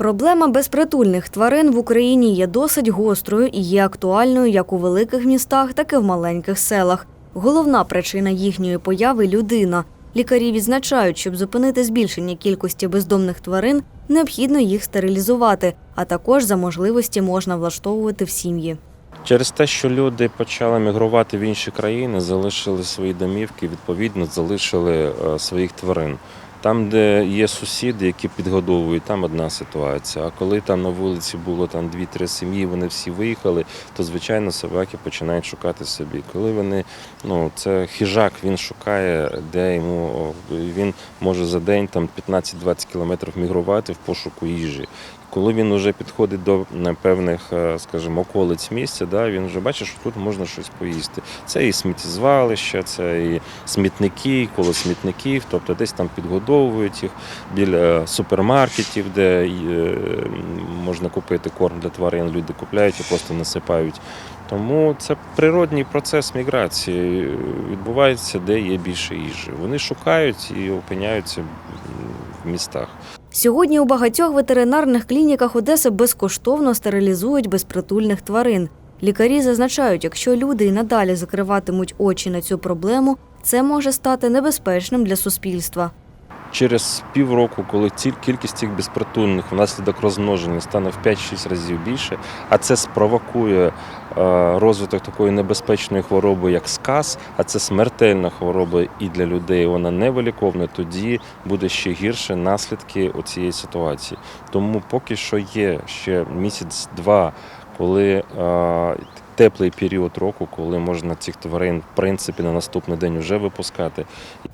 Проблема безпритульних тварин в Україні є досить гострою і є актуальною як у великих містах, так і в маленьких селах. Головна причина їхньої появи людина. Лікарі відзначають, щоб зупинити збільшення кількості бездомних тварин, необхідно їх стерилізувати, а також за можливості можна влаштовувати в сім'ї. Через те, що люди почали мігрувати в інші країни, залишили свої домівки, відповідно, залишили е, своїх тварин. Там, де є сусіди, які підгодовують, там одна ситуація. А коли там на вулиці було там дві-три сім'ї, вони всі виїхали, то звичайно собаки починають шукати собі. Коли вони, ну це хижак, він шукає, де йому він може за день там 15-20 кілометрів мігрувати в пошуку їжі. Коли він вже підходить до е, певних, е, скажімо, околиць місця, да, він вже бачить, що тут можна щось поїсти. Це і сміттєзвалища, це і смітники, коло смітників, тобто десь там підгодовують їх біля супермаркетів, де е, можна купити корм для тварин. Люди купляють і просто насипають. Тому це природній процес міграції. Відбувається, де є більше їжі. Вони шукають і опиняються містах. Сьогодні у багатьох ветеринарних клініках Одеси безкоштовно стерилізують безпритульних тварин. Лікарі зазначають, якщо люди і надалі закриватимуть очі на цю проблему, це може стати небезпечним для суспільства. Через півроку, коли кількість цих безпритульних внаслідок розмноження стане в 5-6 разів більше, а це спровокує е, розвиток такої небезпечної хвороби, як сказ, а це смертельна хвороба і для людей вона невиліковна, тоді буде ще гірше наслідки у цієї ситуації. Тому поки що є ще місяць-два, коли е, теплий період року, коли можна цих тварин в принципі на наступний день вже випускати.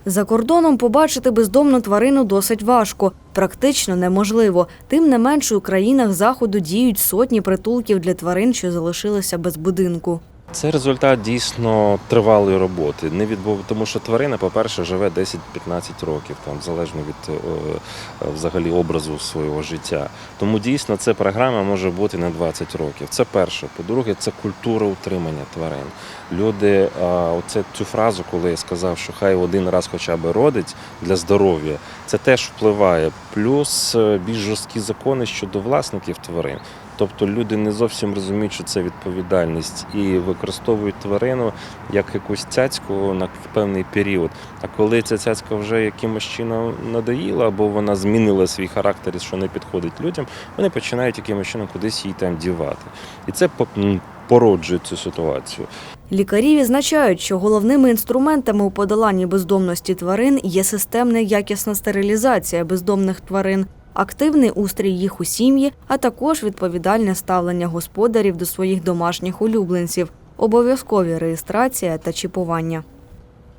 За кордоном побачити бездомну тварину досить важко, практично неможливо. Тим не менше у країнах заходу діють сотні притулків для тварин, що залишилися без будинку. Це результат дійсно тривалої роботи. Не відбув, тому що тварина, по-перше, живе 10-15 років, там залежно від е, е, взагалі образу свого життя. Тому дійсно ця програма може бути на 20 років. Це перше. По-друге, це культура утримання тварин. Люди, оце цю фразу, коли я сказав, що хай один раз хоча б родить для здоров'я, це теж впливає. Плюс е, більш жорсткі закони щодо власників тварин. Тобто люди не зовсім розуміють, що це відповідальність і використовують тварину як якусь цяцьку на певний період. А коли ця цяцька вже якимось чином надоїла, або вона змінила свій характер, і що не підходить людям, вони починають якимось чином кудись її там дівати. І це по- породжує цю ситуацію. Лікарі відзначають, що головними інструментами у подоланні бездомності тварин є системна якісна стерилізація бездомних тварин, активний устрій їх у сім'ї, а також відповідальне ставлення господарів до своїх домашніх улюбленців, обов'язкові реєстрація та чіпування.